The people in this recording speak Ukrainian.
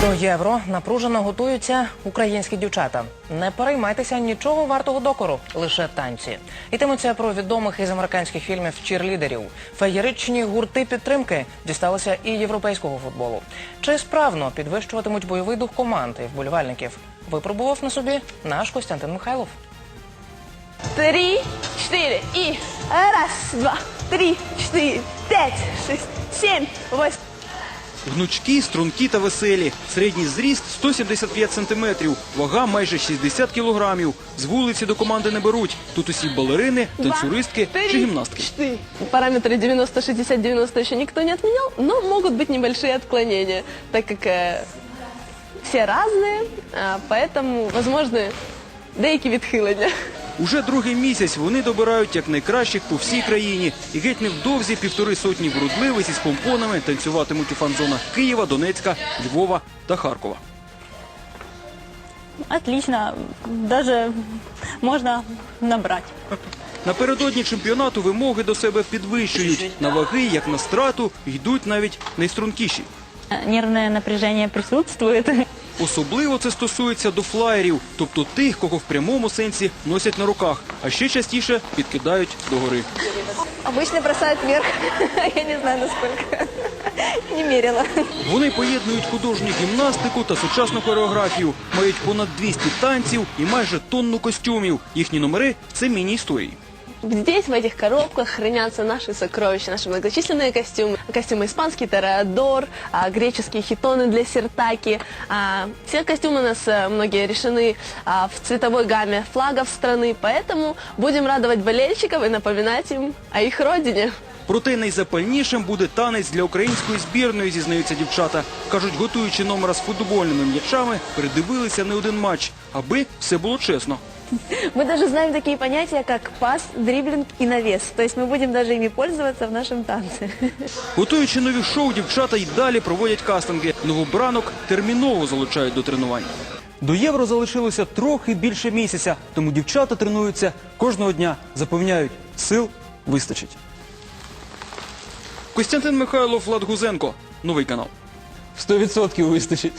До євро напружено готуються українські дівчата. Не переймайтеся нічого вартого докору, лише танці. Йтиметься про відомих із американських фільмів чірлідерів. Феєричні гурти підтримки дісталися і європейського футболу. Чи справно підвищуватимуть бойовий дух команд і вболівальників? Випробував на собі наш Костянтин Михайлов. Три, четыре и раз, два, три, четыре, пять, шесть, семь, восемь. Гнучкі, стрункі та веселі. Середній зріст 175 сантиметрів, вага майже 60 кілограмів. З вулиці до команди не беруть. Тут усі балерини, танцюристки Два, чи три, гімнастки. четыре. Параметры 90, 60, 90 еще никто не отменял, но могут быть небольшие отклонения, так как э, все разные, а, поэтому возможны деякі відхилення. Уже другий місяць вони добирають як найкращих по всій країні. І геть невдовзі півтори сотні вродливиць із помпонами танцюватимуть у фан-зонах Києва, Донецька, Львова та Харкова. Отлично, даже можно набрать. Напередодні чемпіонату вимоги до себе підвищують. На ваги, як на страту, йдуть навіть найстрункіші. Нервное напряжение присутствует. Особливо це стосується до флаєрів, тобто тих, кого в прямому сенсі носять на руках, а ще частіше підкидають догори. Обычно бросают вверх. Я не знаю, насколько. Не мерила. Вони поєднують художню гімнастику та сучасну хореографію, мають понад 200 танців і майже тонну костюмів. Їхні номери це міні-історії. Здесь, в этих коробках, хранятся наши сокровища, наши многочисленные костюмы. Костюмы испанский тореадор, а, греческие хитоны для сиртаки. А, Все костюмы у нас э, многие решены а, в цветовой гамме флагов страны, поэтому будем радовать болельщиков и напоминать им о их родине. Проте найзапальнішим буде танець для української збірної, зізнаються дівчата. Кажуть, готуючи номера з футбольними м'ячами, передивилися не один матч, аби все було чесно. Мы даже знаем такие понятия, как пас, дриблинг и навес. То есть мы будем даже ими пользоваться в нашем танце. Готуючи нові шоу, дівчата й далі проводять кастинги. Новобранок терміново залучають до тренувань. До євро залишилося трохи більше місяця, тому дівчата тренуються кожного дня. Запевняють, сил вистачить. Костянтин Михайлов, Влад Гузенко. Новий канал. Сто відсотків вистачить.